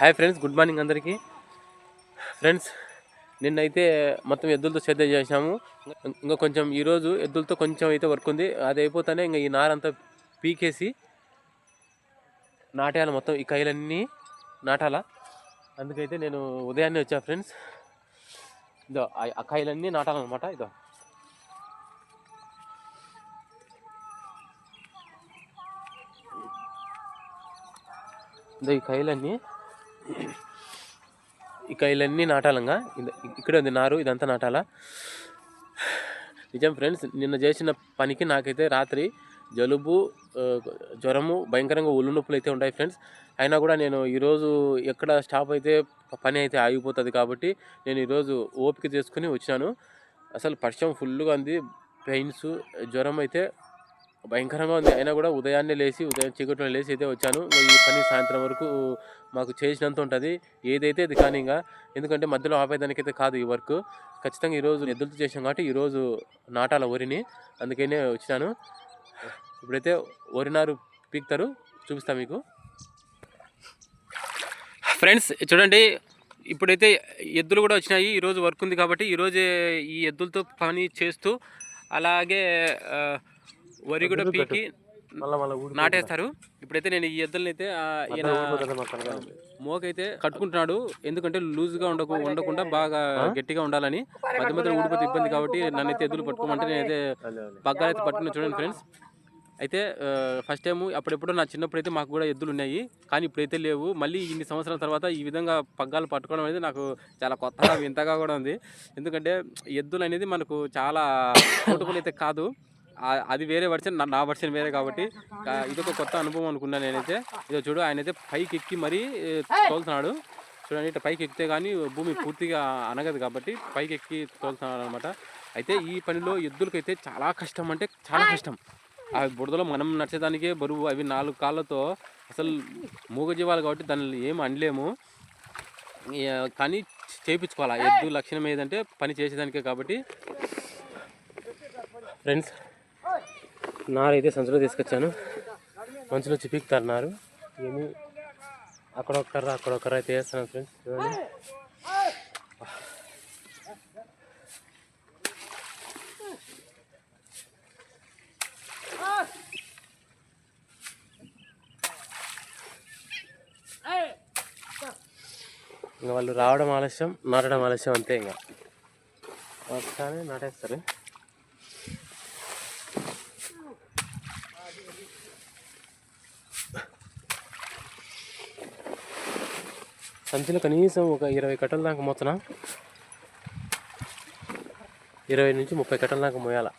Hi friends good morning అందరికీ. Friends నిన్నైతే మొత్తం ఎద్దులతో సేద్యం చేసినాము ఇంకా కొంచెం ఈరోజు ఎద్దులతో కొంచెం అయితే వర్క్ ఉంది. అది అయిపోతానే ఇంకా ఈ నారంతా పీకేసి నాటేయాలి మొత్తం ఈ కాయలన్నీ నాటాలా. అందుకైతే నేను ఉదయాన్నే వచ్చా ఫ్రెండ్స్. ఇదో ఆ- ఆ కాయలన్నీ నాటాలన్నమాట. ఇదో. ఇదో ఈ కాయలన్నీ ఇక ఇవన్నీ నాటాలంగా. ఇక్కడే ఉంది నారు ఇదంతా నాటాలా? నిజం ఫ్రెండ్స్ నిన్న చేసిన పనికి నాకైతే రాత్రి జలుబు జ్వరము భయంకరంగా ఒళ్ళు నొప్పులు అయితే ఉంటాయి ఫ్రెండ్స్. అయినా కూడా నేను ఈరోజు ఎక్కడ స్టాప్ అయితే పని అయితే ఆగిపోతుంది కాబట్టి నేను ఈరోజు ఓపిక చేసుకుని వచ్చినాను. అసలు పరిచయం ఫుల్గా ఉంది పెయిన్స్ జ్వరం అయితే భయంకరంగా ఉంది. అయినా కూడా ఉదయాన్నే లేచి ఉదయం చీకట్లో లేచి అయితే వచ్చాను. ఈ పని సాయంత్రం వరకు మాకు చేసినంత ఉంటుంది. ఏదైతే అది కానీ ఇంకా ఎందుకంటే మధ్యలో ఆపేదానికైతే కాదు ఈ వర్క్. ఖచ్చితంగా ఈరోజు ఎద్దులతో చేసాం కాబట్టి ఈరోజు నాటాల వరిని అందుకనే వచ్చినాను. ఇప్పుడైతే వరి నారు చూపిస్తా మీకు. ఫ్రెండ్స్ చూడండి ఇప్పుడైతే ఎద్దులు కూడా వచ్చినాయి. ఈరోజు వర్క్ ఉంది కాబట్టి ఈరోజే ఈ ఎద్దులతో పని చేస్తూ అలాగే వరి కూడా పీకి నాటేస్తారు. ఇప్పుడైతే నేను ఈ ఎద్దులని అయితే మోకైతే కట్టుకుంటున్నాడు. ఎందుకంటే లూజ్గా ఉండకు ఉండకుండా బాగా గట్టిగా ఉండాలని. మధ్య మధ్యలో ఊడిపోతే ఇబ్బంది కాబట్టి నన్ను అయితే ఎద్దులు పట్టుకోమంటే నేనైతే పగ్గాలు అయితే పట్టుకుని చూడండి ఫ్రెండ్స్. అయితే ఫస్ట్ టైం అప్పుడెప్పుడు నా చిన్నప్పుడు అయితే మాకు కూడా ఎద్దులు ఉన్నాయి. కానీ ఇప్పుడైతే లేవు. మళ్ళీ ఇన్ని సంవత్సరాల తర్వాత ఈ విధంగా పగ్గాలు పట్టుకోవడం అనేది నాకు చాలా కొత్తగా వింతగా కూడా ఉంది. ఎందుకంటే ఎద్దులు అనేది మనకు చాలా పోటుకులు అయితే కాదు. అది వేరే వర్షన్ నా- వర్షన్ వేరే కాబట్టి కా- ఇదొక కొత్త అనుభవం అనుకున్నాను నేనైతే. ఇదో చూడు ఆయన అయితే పైకి ఎక్కి మరీ తోలుతున్నాడు. చూడండి ఇట్లా పైకి ఎక్కితే కానీ భూమి పూర్తిగా అనగదు కాబట్టి పైకి ఎక్కి తోలుతున్నాడు అనమాట అయితే ఈ పనిలో ఎద్దులకైతే చాలా కష్టం అంటే చాలా కష్టం. ఆ బురదలో మనం నడిచేదానికే బరువు అవి నాలుగు కాళ్ళతో అసలు మూగజీవాలు కాబట్టి దాన్ని ఏం అనలేము. కానీ చేయించుకోవాలి ఎద్దు లక్షణం ఏదంటే పని చేసేదానికే కాబట్టి. ఫ్రెండ్స్ నారు అయితే సంచులో తీసుకొచ్చాను. మంచులో చిపికుతారు నారు ఏమి? అక్కడ ఒక్కర్ర అక్కడ ఒక్కర్ర అయితే వేస్తున్నాను ఫ్రెండ్స్. చూడండి. ఇంకా వాళ్ళు రావడం ఆలస్యం నాటడం ఆలస్యం అంతే ఇంకా. ఒకసారి నాటేస్తారు. సంచిలో కనీసం ఒక ఇరవై కట్టల దాకా మోతన? ఇరవై నుంచి ముప్పై కట్టల దాకా మోయాల?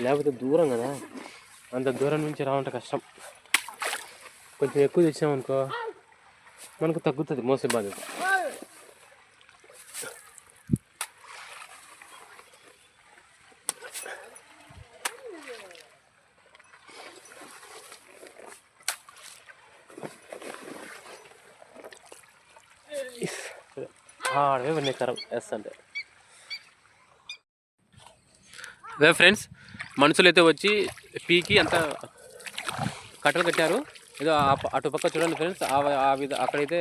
లేకపోతే దూరం కదా? అంత దూరం నుంచి రావాలంటే కష్టం. కొంచెం ఎక్కువ తెచ్చామనుకో మనకు తగ్గుతుంది మోసే బాధ్యత. ఆడవే పడినాయి కరం వేస్తుంటే అదే ఫ్రెండ్స్ మనుషులు అయితే వచ్చి పీకి అంత కట్టలు కట్టారు. ఏదో ఆ ప- అటు పక్క చూడండి ఫ్రెండ్స్ ఆ విధ అక్కడైతే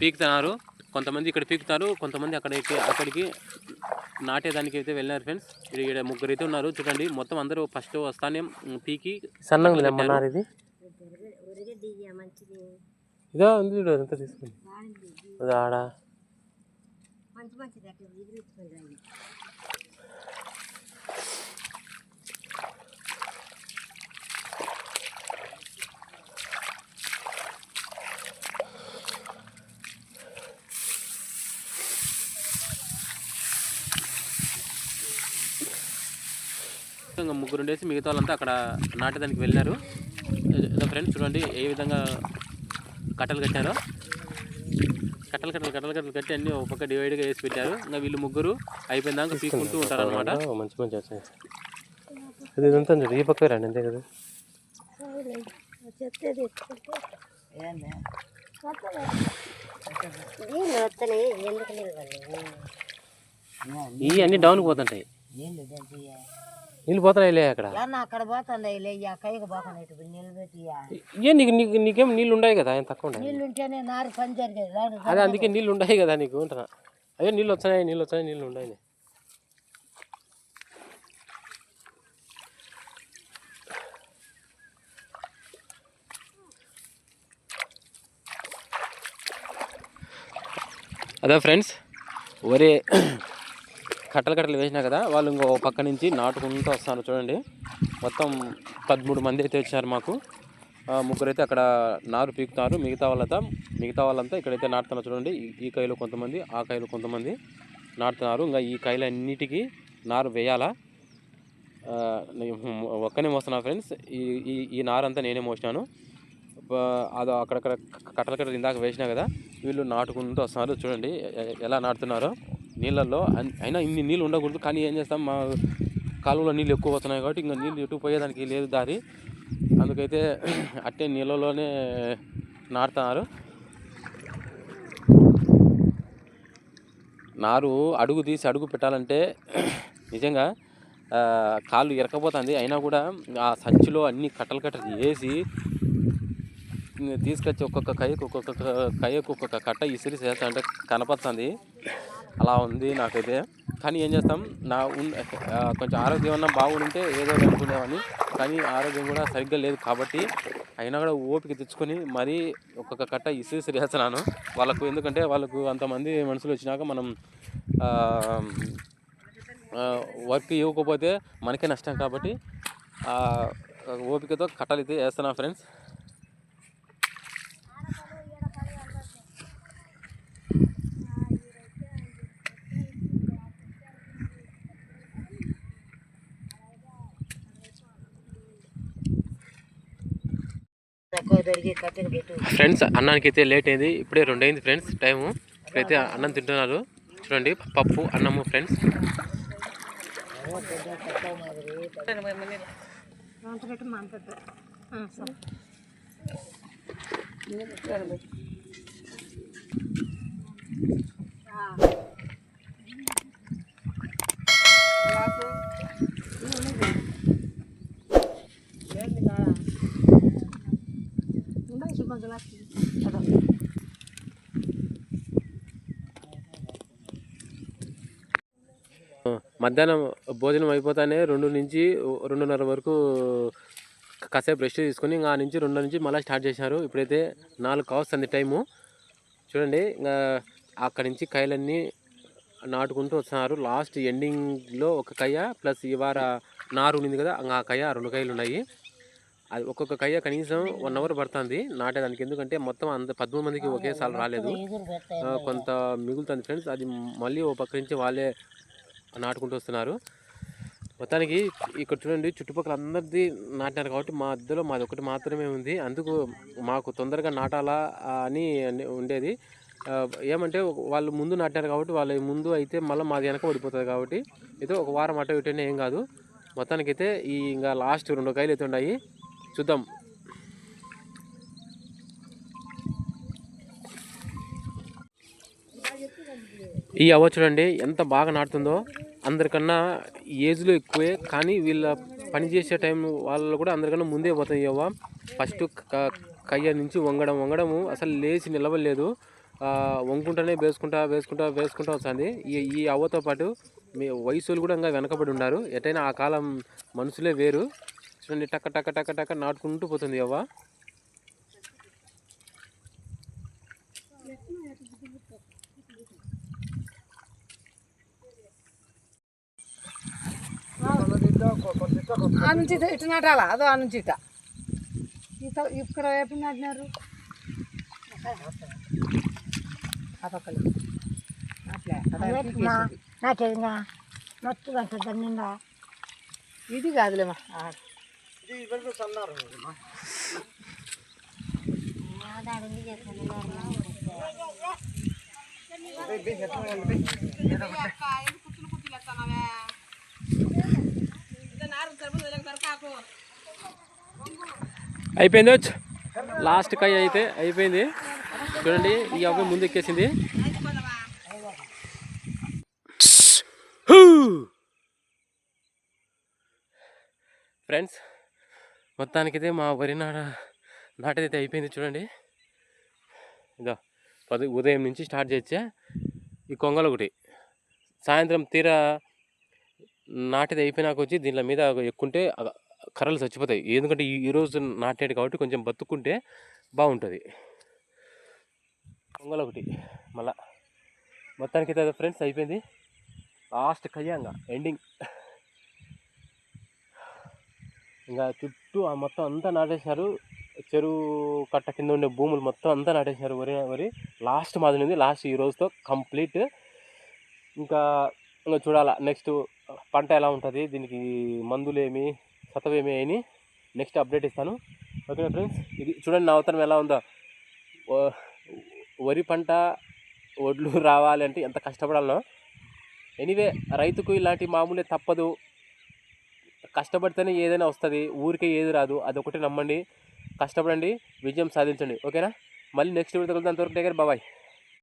పీకుతున్నారు. కొంతమంది ఇక్కడ పీకుతారు కొంతమంది అక్కడికి అక్కడికి నాటేదానికి అయితే వెళ్ళినారు ఫ్రెండ్స్. ఇక్కడ ఈడ ముగ్గురు అయితే ఉన్నారు. చూడండి మొత్తం అందరూ ఫస్ట్ వస్తానే పీకి సన్నంగా ఇది? ఇదో ఉంది చూడు అదంతా తీసుకుని అది ఆడ. ఇంకా ముగ్గురు ఉండేసి మిగతా వాళ్ళంతా అక్కడ నాటేదానికి వెళ్ళారు. ఫ్రెండ్స్ చూడండి ఏ విధంగా కట్టలు కట్టారో. కట్టలు కట్టలు కట్టలు కట్టలు కట్టి అన్ని ఒక పక్క డివైడ్గా వేసి పెట్టారు. ఇంకా వీళ్ళు ముగ్గురు అయిపోయిన దాకా పీక్కుంటూ ఉంటారు అనమాట ఓ, మంచి మంచి వచ్చాయి ఇది ఇదంతా చూడు ఈ పక్క రండి అంతే కదా? ఈ అన్ని డౌన్కి పోతుంటాయి. నీళ్ళు పోతున్నాయిలే అక్కడ. అక్కడ పోతుంది లే ఆ కైకి పోకుండా ఏ నీకు నీకు నీకేం నీళ్ళు ఉన్నాయి కదా? ఏం తక్కువ ఉన్నాయి నీళ్ళు ఉంటేనే నారు పని జరిగేది. రాడు అదే అందుకే నీళ్ళు ఉన్నాయి కదా నీకు ఉంటున్నా అదే నీళ్ళు వచ్చాయి నీళ్ళు వచ్చాయి నీళ్ళు ఉన్నాయి అదే ఫ్రెండ్స్ వరి కట్టలు కట్టలు వేసినా కదా వాళ్ళు ఇంకో పక్క నుంచి నాటుకుంటూ వస్తారు చూడండి. మొత్తం పదమూడు మంది అయితే వచ్చారు మాకు. ముగ్గురైతే ముగ్గురు అయితే అక్కడ నారు పీకుతారు. మిగతా వాళ్ళంతా మిగతా వాళ్ళంతా ఇక్కడైతే నాటుతున్నారు చూడండి. ఈ- కాయలు కొంతమంది ఆ కాయలు కొంతమంది నాటుతున్నారు. ఇంకా ఈ కాయలు అన్నిటికీ నారు వేయాలా? నేను ఒక్కనే మోస్తున్నా ఫ్రెండ్స్. ఈ ఈ ఈ నారు అంతా నేనే మోసినాను. అదో అక్కడక్కడ కట్టలు కట్టలు ఇందాక వేసినా కదా వీళ్ళు నాటుకుంటూ వస్తున్నారు చూడండి. ఎలా నాటుతున్నారో. నీళ్ళల్లో అయినా ఇన్ని నీళ్ళు ఉండకూడదు. కానీ ఏం చేస్తాం మా కాలువలో నీళ్ళు ఎక్కువ వస్తున్నాయి కాబట్టి ఇంకా నీళ్ళు ఎటు పోయేదానికి లేదు దారి. అందుకైతే అట్టే నీళ్ళలోనే నాటుతున్నారు. నారు అడుగు తీసి అడుగు పెట్టాలంటే నిజంగా కాళ్ళు ఇరకపోతుంది అయినా కూడా ఆ సంచిలో అన్ని కట్టలు కట్టలు వేసి తీసుకొచ్చి ఒక్కొక్క కయ్యకు ఒక్కొక్క కయ్యకు ఒక్కొక్క కట్ట ఇసిరి చేస్తా అంటే కనపడుతుంది. అలా ఉంది నాకైతే. కానీ ఏం చేస్తాం? నా కొంచెం ఆరోగ్యం అన్నా బాగుంటే ఏదో ఒకటి అనుకునేవాడిని. కానీ ఆరోగ్యం కూడా సరిగ్గా లేదు కాబట్టి అయినా కూడా ఓపిక తెచ్చుకొని మరీ ఒక్కొక్క కట్ట ఇసిరి వేస్తున్నాను వాళ్ళకు ఎందుకంటే వాళ్ళకు అంతమంది మనుషులు వచ్చినాక మనం వర్క్ ఇవ్వకపోతే మనకే నష్టం కాబట్టి ఓపికతో కట్టలు అయితే వేస్తున్నాను ఫ్రెండ్స్. ఫ్రెండ్స్ అన్నానికి అయితే లేట్ అయింది. ఇప్పుడే రెండు అయింది ఫ్రెండ్స్ టైము. ఇప్పుడైతే అన్నం తింటున్నారు. చూడండి పప్పు అన్నము ఫ్రెండ్స్. మధ్యాహ్నం భోజనం అయిపోతానే రెండు నుంచి రెండున్నర వరకు కాసేపు రెస్ట్ తీసుకొని ఇంకా నుంచి రెండు నుంచి మళ్ళీ స్టార్ట్ చేసినారు ఇప్పుడైతే నాలుగు కావస్తుంది టైము. చూడండి ఇంకా అక్కడి నుంచి కాయలన్నీ నాటుకుంటూ వస్తున్నారు. లాస్ట్ ఎండింగ్లో ఒక కయ్య ప్లస్ ఈ వార నారు ఉంది కదా ఇంకా ఆ కయ్య రెండు కాయలు ఉన్నాయి. అది ఒక్కొక్క కయ్య కనీసం వన్ అవర్ పడుతుంది నాటేదానికి. ఎందుకంటే మొత్తం అంత పదమూడు మందికి ఒకేసారి రాలేదు. కొంత మిగులుతుంది ఫ్రెండ్స్. అది మళ్ళీ ఓ పక్క నుంచి వాళ్ళే నాటుకుంటూ వస్తున్నారు. మొత్తానికి ఇక్కడ చూడండి చుట్టుపక్కల అందరిది నాటినారు కాబట్టి మా మధ్యలో మాది ఒకటి మాత్రమే ఉంది. అందుకు మాకు తొందరగా నాటాలా అని ఉండేది. ఏమంటే వాళ్ళు ముందు నాటారు కాబట్టి వాళ్ళ ముందు అయితే మళ్ళీ మాది వెనక పడిపోతుంది కాబట్టి అయితే ఒక వారం అటు ఇటునే ఏం కాదు. మొత్తానికైతే ఈ ఇంకా లాస్ట్ రెండు కాయలు అయితే ఉన్నాయి. చూద్దాం. ఈ అవ్వ చూడండి ఎంత బాగా నాటుతుందో. అందరికన్నా ఏజ్లో ఎక్కువే కానీ వీళ్ళ పని చేసే టైం వాళ్ళు కూడా అందరికన్నా ముందే పోతాయి అవ్వ. ఫస్ట్ కయ్య నుంచి వంగడం వంగడము అసలు లేచి నిలవలేదు ఆ, వంగుకుంటానే వేసుకుంటా వేసుకుంటా వేసుకుంటా వస్తుంది. ఈ ఈ అవ్వతో పాటు మీ వయసులు కూడా ఇంకా వెనకబడి ఉన్నారు. ఎటైనా ఆ కాలం మనుషులే వేరు. చూడండి టక్క టక్క టక్క టక్క నాటుకుంటూ పోతుంది అవ్వ. ఆ నుంచి ఇటు- నాటాలా? అదో ఆ నుంచి ఇట. ఇత ఇక్కడ ఎప్పుడు నాటినారు. ఆ పీకేసేది. నాటేదిగా దాని నిండా ఇది కాదులేమా ఆ, అయిపోయింది వచ్చి. లాస్ట్ కై అయితే అయిపోయింది. చూడండి ఈ అబ్బాయి ముందు ఎక్కేసింది. ఫ్రెండ్స్ ఫ్రెండ్స్ మొత్తానికైతే మా వరి నాట నాటైతే అయిపోయింది చూడండి. ఇదో పది ఉదయం నుంచి స్టార్ట్ చేసే ఈ కొంగలు ఒకటి. సాయంత్రం తీరా నాటిది అయిపోయినాక వచ్చి దీని మీద ఎక్కుంటే కర్రలు చచ్చిపోతాయి. ఎందుకంటే ఈ ఈరోజు నాటేడు కాబట్టి కొంచెం బతుక్కుంటే బాగుంటుంది. కొంగలు ఒకటి మళ్ళా. మొత్తానికి అయితే ఫ్రెండ్స్ అయిపోయింది. లాస్ట్ కయ్యాంగా ఎండింగ్. ఇంకా చుట్టూ ఆ మొత్తం అంతా నాటేశారు చెరువు కట్ట కింద ఉండే భూములు మొత్తం అంతా నాటేశారు వరి వరి లాస్ట్ మాదిరి ఉంది. లాస్ట్ ఈ రోజుతో కంప్లీట్. ఇంకా ఇంకా చూడాలా నెక్స్ట్ పంట ఎలా ఉంటుంది దీనికి మందులేమి సతవేమి అని నెక్స్ట్ అప్డేట్ ఇస్తాను. ఓకేనా ఫ్రెండ్స్ ఇది చూడండి నా అవతరం ఎలా ఉందో. వరి పంట ఒడ్లు రావాలి అంటే ఎంత కష్టపడాలనో. ఎనీవే రైతుకు ఇలాంటి మామూలే తప్పదు. కష్టపడితేనే ఏదైనా వస్తుంది ఊరికే ఏది రాదు అదొకటి నమ్మండి. కష్టపడండి విజయం సాధించండి. ఓకేనా మళ్ళీ నెక్స్ట్ వీడియో కలుద్దాం. అంతవరకు దగ్గర బాబాయ్